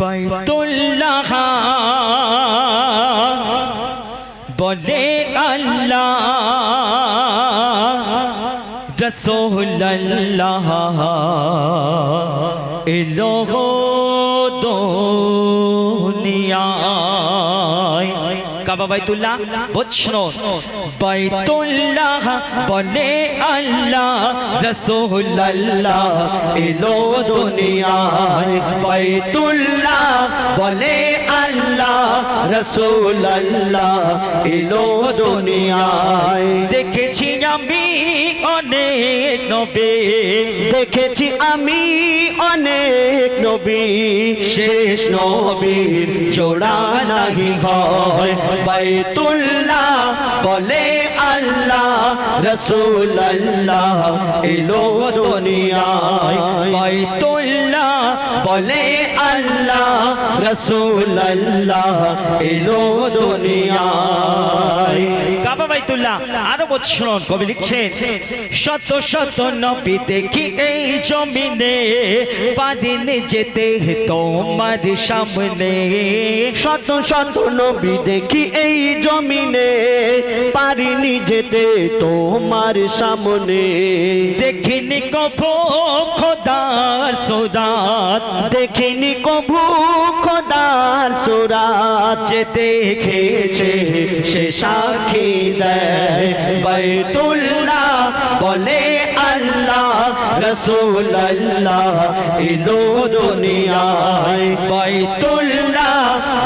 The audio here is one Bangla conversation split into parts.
বাইতুল্লাহ বলে আল্লাহ রসোল্লাহ এলো দুনিয়ায়। কাবা বাইতুল্লাহ বুঝছ বাইতুল্লাহ বলে আল্লাহ রসোল্লাহ এলো দুনিয়ায়। বাইতুল্লাহ বলে আল্লাহ রসোল্লাহ এলো দুনিয়ায়। দেখেছি আমি অনেক নবে দেখেছি আমি অনেক নবী। শেষ নবীর জোড়া নাহি হয়। বাইতুল্লাহ বলে আল্লাহ রসুল্লাহ এলো দুনিয়ায়। বাইতুল্লাহ বলে আল্লাহ রসুল্লাহ এলো দুনিয়ায়। কাবা বাইতুল্লাহ, আরও বৎসরণ কবি লিখছেন, শত শত নবী দেখি এই জমিনে, পাদিন যেতে তোমার সামনে। শত শত নবী দেখি এই জমিনে, পারিনি যেতে তোমার সামনে। দেখিনি খোদার দেখিনি কভু খোদার সুরাচে দেখেছে সে সাক্ষী দেয়। বাইতুল্লাহ বলে, আল্লাহ রসুল্লাহ এলো দুনিয়ায়। বৈতুল্লাহ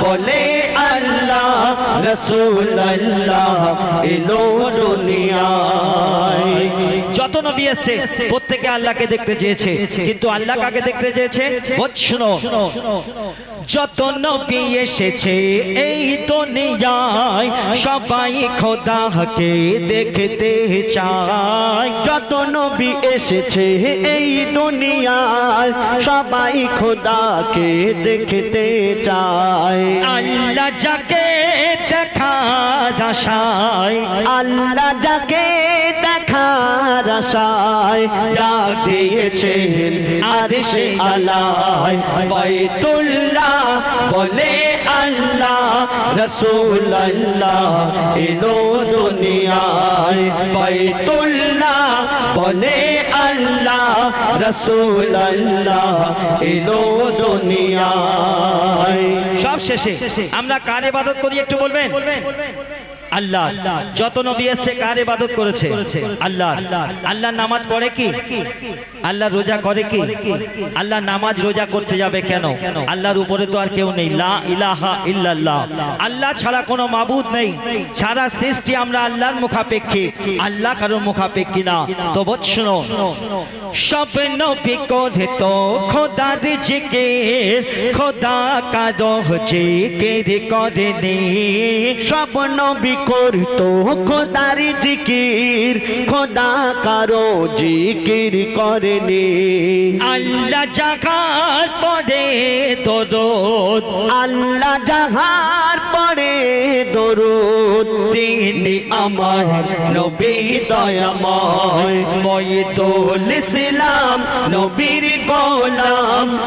বলে আল্লাহ যত নবী এসছে, প্রত্যেকে আল্লাহকে দেখতে চেয়েছে। কিন্তু আল্লাহ কাকে দেখতে চেয়েছে? যত নবী এসেছে, এই দুনিয়ায় সবাই খোদাকে দেখতে চায়। যত নবী এসেছে, এই দুনিয়ায় সবাই খোদাকে দেখতে চায়। আল্লাহ যাকে আশায়। আল্লাহ যাকে দেখার আশায় ডাক দিয়েছেন আর সে আলায় বাইতুল্লাহ বলে আল্লাহ রসুল্লাহ এলো দুনিয়ায়। বাইতুল্লাহ বলে আল্লাহ রসুল্লাহ এলো দুনিয়ায়। সব শেষে আমরা কার ইবাদত করি একটু বলবেন। আল্লাহ। যত নবী এসছে, কার ইবাদত করেছে? আল্লাহ। আল্লাহ নামাজ পড়ে কি? আল্লাহ রোজা করে কি? আল্লাহ নামাজ রোজা করতে যাবে কেন? আল্লাহর উপরে তো আর কেউ নেই। লা ইলাহা ইল্লাল্লাহ। আল্লাহ ছাড়া কোনো মাবুদ নেই। সারা সৃষ্টি আমরা আল্লাহর মুখাপেক্ষী। আল্লাহ কারোর মুখাপেক্ষী না। তো বৎসনো সব নবী করে তো খোদার জিকির, খোদা কাদো জিকির করে নে সব নবী করতো খোদার জিকির, খোদা কারও জিকির করেনি। আল্লাহ জাগার পরে দরদ, আল্লাহ পরে দরুদ তিনি আমার নবী দয়াময়। মইদুল ইসলাম নবীর গোলাম।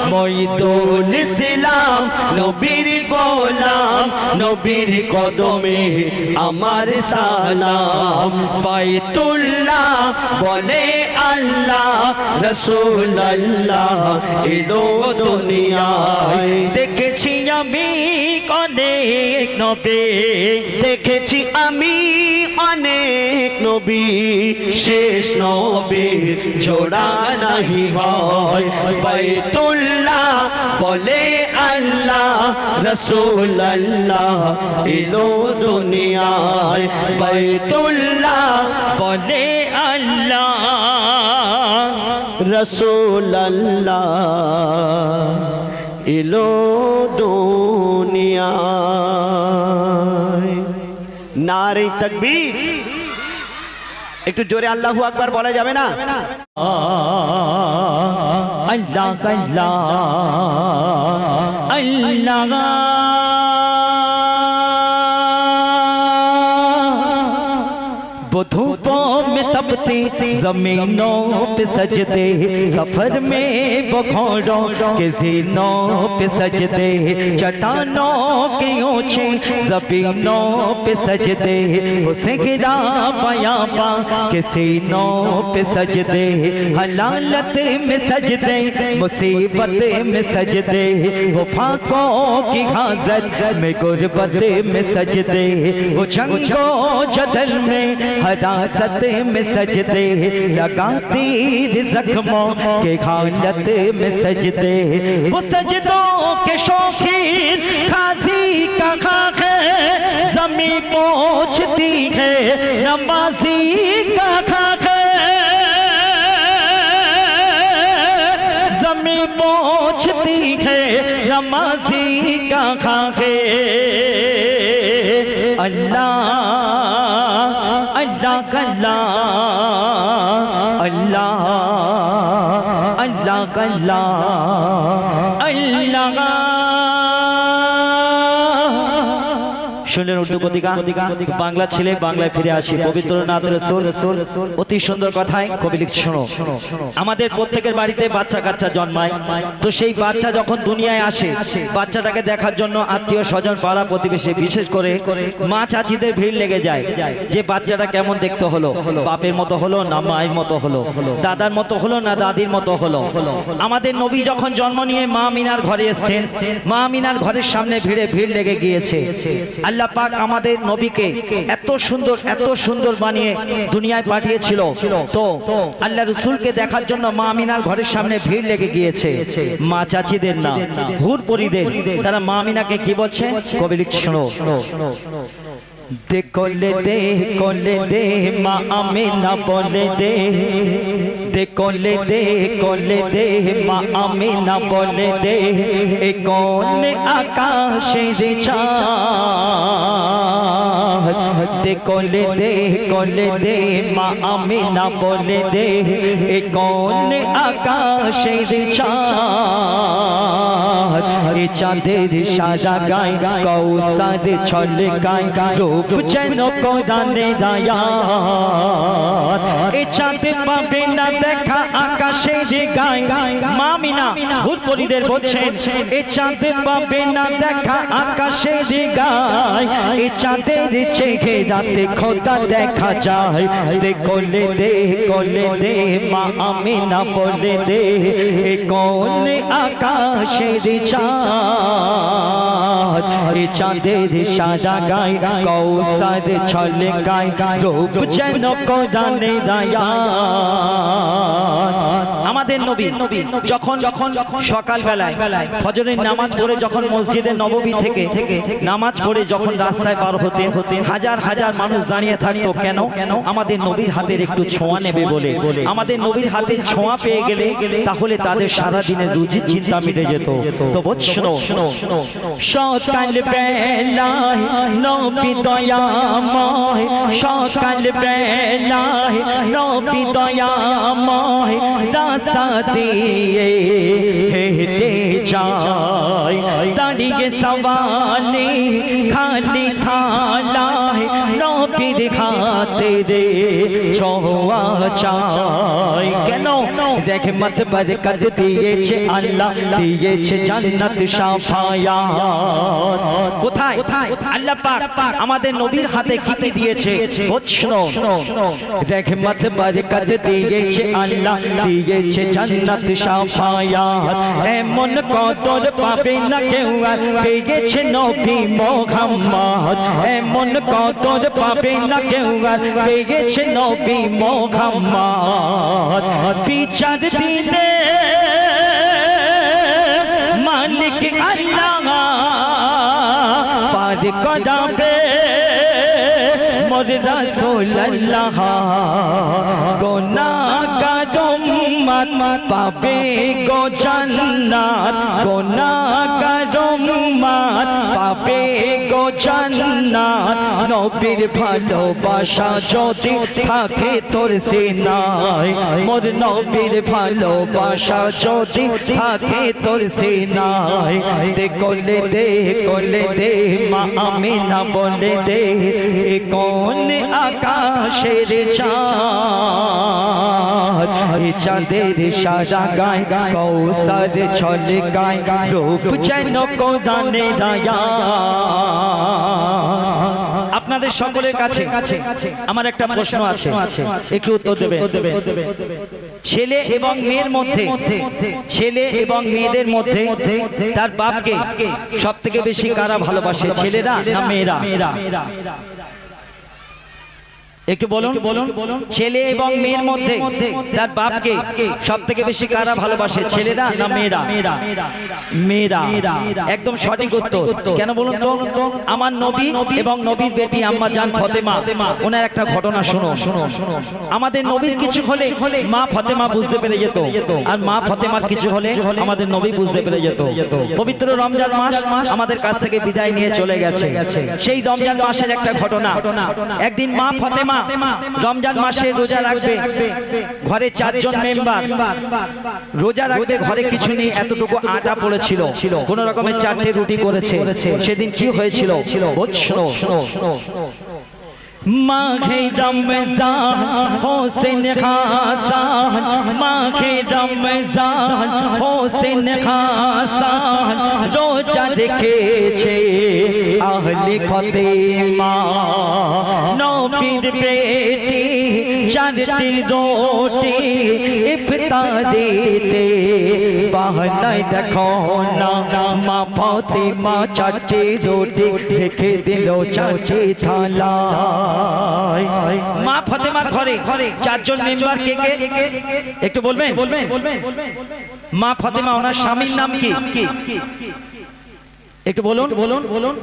ইসলাম নবীর গোলাম। নবীর কদমে আমার সালাম। বাইতুল্লাহ বলে আল্লাহ রসুল্লাহ এলো দুনিয়ায়। দেখেছি আমি অনেক নবে, দেখেছি আমি অনেক নবী। শেষ নবীর জোড়া নাহি হয়। বলে আল্লাহ রসুল্লাহ এলো দুনিয়ায়। বাইতুল্লাহ বলে আল্লাহ রসুল্লাহ এলো দুনিয়া নারে তকবীর। একটু জোরে আল্লাহু আকবার বলা যাবে না? আল্লাহ আল্লাহ আল্লাহ। बधू میں تبتے زمینوں پہ سجدے سفر میں بخوڑوں کے زینوں پہ سجدے چٹانوں کے اونچے زبینوں پہ سجدے اسے گرا پیا پا کے سینوں پہ سجدے حلالت میں سجدے مصیبت میں سجدے سجتے، وفاقوں کی حاضر میں گربت میں سجدے وہ جنگوں جدل میں حراست میں سجدے لگاتی زخموں کے خانت میں سجدے۔ وہ سجدوں کے شوقین خاصی کا خاک ہے زمین پوچھتی ہے، نمازی کا خاک ہے۔ زمین پوچھتی ہے، نمازی کا خاک ہے۔ اللہ اللہ اللہ اللہ اللہ اللہ শুনলেন উর্দু কতিকা বাংলা ছেলে বাংলায় ফিরে আসি। পবিত্র নাথ রসুল। অতি সুন্দর কথায় কবি লিখছে, শোনো। আমাদের প্রত্যেকের বাড়িতে বাচ্চা কাচ্চা জন্মায়। তো সেই বাচ্চা যখন দুনিয়ায় আসে, বাচ্চাটাকে দেখার জন্য আত্মীয় স্বজন পাড়া প্রতিবেশী বিশেষ করে মা চাচিদের ভিড় লেগে যায় যে বাচ্চাটা কেমন দেখতে হলো। বাপের মতো হলো না মায়ের মতো হলো? দাদার মতো হলো না দাদির মতো হলো? আমাদের নবী যখন জন্ম নিয়ে মা মিনার ঘরে এসছেন, মা মিনার ঘরের সামনে ভিড়ে ভিড় লেগে গিয়েছে। আল্লাহ পাক আমাদের নবীকে এত সুন্দর এত সুন্দর বানিয়ে দুনিয়ায় পাঠিয়েছিল। তো আল্লাহ রসুলকে দেখার জন্য মা মিনার ঘরের সামনে ভিড় লেগে গিয়েছে। মা চাচিদের না হুর পরিদের তারা মা মিনাকে কি বলছে? কবি লিখছে দে কোলে দে কোলে দে, মা আমিনা বলে দে। দে কোলে দে কোলে দে, মা আমিনা বলে দে। এ কোন রে চাঁদ দে কোলে দে কোলে দে, মা আমিনা বলে দে, এ কোন আকাশের চাঁদ এ চাঁদের সারা গায় কৌসার ছল গায় রূপ যেন কোরআনে দায়াত এ চাঁদ পাবে না দেখা আকাশের গায়। মামিনা হুরপরিদের বলছেন, এ চাঁদ পাবে না দেখা আকাশের গায়। এ চাঁদের চেঘে রাতে খোদা দেখা যায়। দে কোলে দে কোলে দে, মা আমিনা বলে দে কোন আকাশের চাঁদ? চাঁদের সাদা গায় কৌসার ছলে গায় রূপ যেন কোদানে দায়া। আমাদের নবী, যখন যখন সকাল বেলায় ফজরের নামাজ পড়ে যখন মসজিদে নববী থেকে নামাজ পড়ে যখন রাস্তায় পার হতে হতে হাজার হাজার মানুষ দাঁড়িয়ে থাকতো, কেন? আমাদের নবীর হাতের একটু ছোঁয়া নেবে বলে। আমাদের নবীর হাতে ছোঁয়া পেয়ে গেলে তাহলে তাদের সারা দিনের রুজির চিন্তা মিটে যেত। তো বৎসনো সকাল বেলায় নবী দয়াময়, সকাল বেলায় নবী দয়াময় রাস্তা দিয়ে হেঁটে যায় দাঁড়িয়ে সওয়ালে খালি থালায় নবীর খাতে রে ছোঁয়া চায় কেন? রহমত দিয়েছে আল্লাহ, দিয়েছে জান্নাত সাফায়াত। কোথায়? আল্লাহ পাক আমাদের নবীর হাতে কি দিয়েছে। দিয়েছে আল্লাহ, দিয়েছে জান্নাত এমন পাবে না কেউ পেয়েছে নবী মোহাম্মদ। এমন কদর পাবে না কেউ পেয়েছে নবী মোহাম্মদ বিচার দিতে মালিক আল্লাহ পার কদাবে মোর রাসূলুল্লাহ গোনাগারম মাত পাবে গো জান্নাত গোনাগারম মাত পাবে গো জান্নাত। নবীর ভালোবাসা যদি থাকে তোর সিনায়, মোর নবীর ভালোবাসা যদি থাকে তোর সিনায়। দে কোলে দে কোলে দে, মা আমি না বলে দে কোন আকাশের চাঁদ? এ চাঁদের সারা গায় কৌসার ছলে গায়, রূপ যেন কোদানে রায়া। আপনাদের সকলের কাছে আমার একটা প্রশ্ন আছে, একটু উত্তর দেবে। ছেলে এবং মেয়ের মধ্যে, ছেলে এবং মেয়েদের মধ্যে তার বাপকে সব থেকে বেশি কারা ভালোবাসে, ছেলেরা না মেয়েরা? একটু বলুন বলুন ছেলে এবং মেয়ের মধ্যে তার বাপকে সব থেকে বেশি কারা ভালোবাসে ছেলেরা না মেয়েরা? মেয়েরা একদম সঠিক উত্তর। কেন বলুন তো? আমার নবী এবং নবীর বেটি আম্মা জান ফতেমা। ওনার একটা ঘটনা শোনো শোনো আমাদের নবীর কিছু হলে মা ফতেমা বুঝতে পেরে যেত। আর মা ফতেমার কিছু হলে আমাদের নবী বুঝতে পেরে যেত। পবিত্র রমজান মাস আমাদের কাছ থেকে বিদায় নিয়ে চলে গেছে। সেই রমজান মাসের একটা ঘটনা একদিন মা ফতেমা রমজান মাসে রোজা রাখবে। ঘরে চারজন মেম্বার। রোজা রাখবে ঘরে কিছু নেই এতটুকু আটা পড়েছিল। কোন রকমের চারটে রুটি করেছে। সেদিন কি হয়েছিল? মাঘে রমজান হোসেন হাসান মাঘে রমজান হোসেন হাসান রোজা রেখেছে আহলে ফতেমা নবীর বেটি চারটি রোটি ইফতারিতে বাহনায় দেখো না মা ফতেমা চারটি রোটি রেখে দিল চারটি থালা মা ফতেমার ঘরে ঘরে চারজন মেম্বার কে কে? একটু বলবেন? বলবেন? মা ফতেমা ওনার স্বামীর নাম কি? একটু বলুন। বলুন বলুন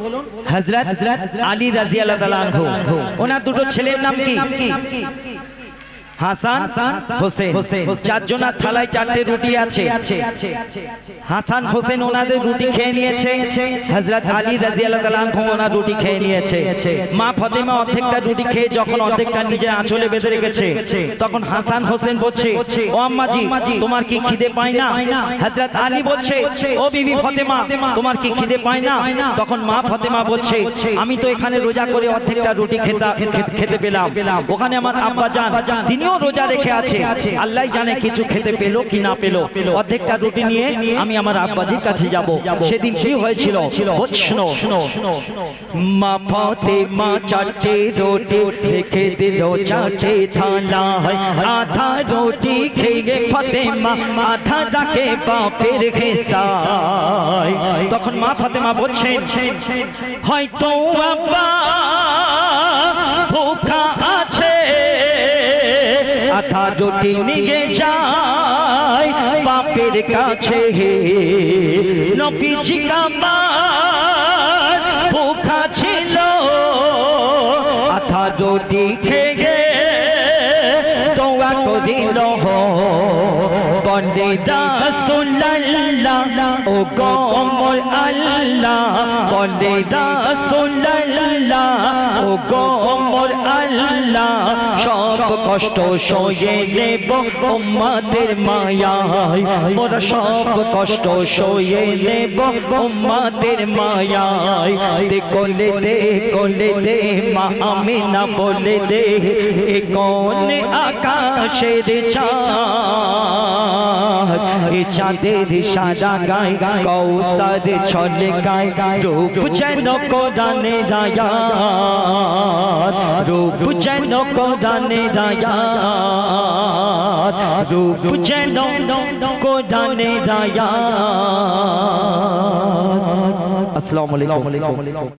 হযরত হযরত আলী রাদিয়াল্লাহু আনহু। ওনার দুটো ছেলের নাম কি? হাসান হোসেন চারজনার থালায় চারটে রুটি আছে। হাসান হোসেন ওনাদের রুটি খেয়ে নিয়েছে। হযরত আলী তাআলা আনহু ওনার রুটি খেয়ে নিয়েছে। মা ফাতেমা অর্ধেকটা রুটি খেয়ে যখন অর্ধেকটা নিজের আঁচলে বেঁধে রেখেছে তখন হাসান হোসেন বলছে ও আম্মাজি তোমার কি খিদে পায় না? হযরত আলী বলছে ও বিবি ফাতেমা তোমার কি খিদে পায় না? তখন মা ফাতেমা বলছে আমি তো এখানে রোজা করে অর্ধেকটা রুটি খেতে খেতে পেলাম। ওখানে আমার আব্বা জান তিনিও রোজা রেখে আছে। আল্লাহ জানে কিছু খেতে পেল কি না পেল। অর্ধেকটা রুটি নিয়ে আমি আমার আব্বাজির কাছে যাব। সেদিন কি হয়েছিল? শোনো মা চারটে খেসায়। তখন মা ফাতেমা বলছেন, হয়তো আব্বা রুটি নিয়ে যায় বাপের কাছে নবীজি আমার ভুখা ছিল। আধা রুটি খেয়ে দোয়া করিল। বন্দে রাসূলুল্লাহ, ও গমর আল্লাহ। বন্দে রাসূলুল্লাহ, ও গমর আল্লাহ। সব কষ্ট সয়ে নেব উম্মাদের মায়ায়। মোরা সব কষ্ট সয়ে নেব উম্মাদের মায়ায়। দে দে, কোলে দে, মা আমি না বলে দে, এ কোন আকাশের চাঁদ এ চাঁদের সাদা গায় কৌসার ছলে গায় রূপ যেন কোদানে রায়া রূপ যেন কোদানে রায়া রূপ যেন কোদানে রায়া আসসালামু আলাইকুম।